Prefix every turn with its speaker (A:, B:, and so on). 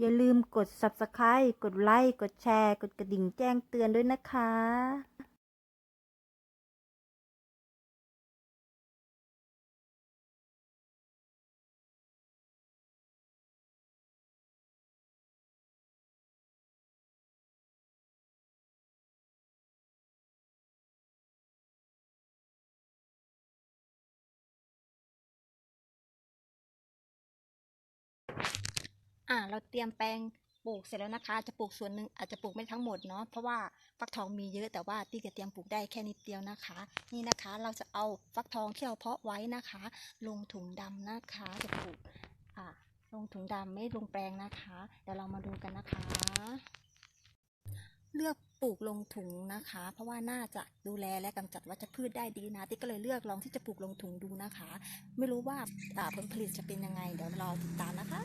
A: อย่าลืมกด subscribe กดไลค์ กดแชร์ กดกระดิ่งแจ้งเตือนด้วยนะคะ
B: อ่า เราเตรียมแปลงปลูกเสร็จแล้วนะคะ จะปลูกส่วนหนึ่งอาจจะปลูกไม่ทั้งหมดเนาะเพราะว่าฟักทองมีเยอะแต่ว่าตี้จะเตรียมปลูกได้แค่นิดเดียวนะคะ นี่นะคะ เราจะเอาฟักทองที่เราเพาะไว้นะคะ ลงถุงดำนะคะจะปลูกอ่าลงถุงดำไม่ลงแปลงนะคะ เดี๋ยวเรามาดูกันนะคะ เลือกปลูกลงถุงนะคะ เพราะว่าน่าจะดูแลและกำจัดวัชพืชได้ดีนะติ๊กก็เลยเลือกลองที่จะปลูกลงถุงดูนะคะ ไม่รู้ว่าอ่าผลผลิตจะเป็นยังไง เดี๋ยวรอติดตามนะคะ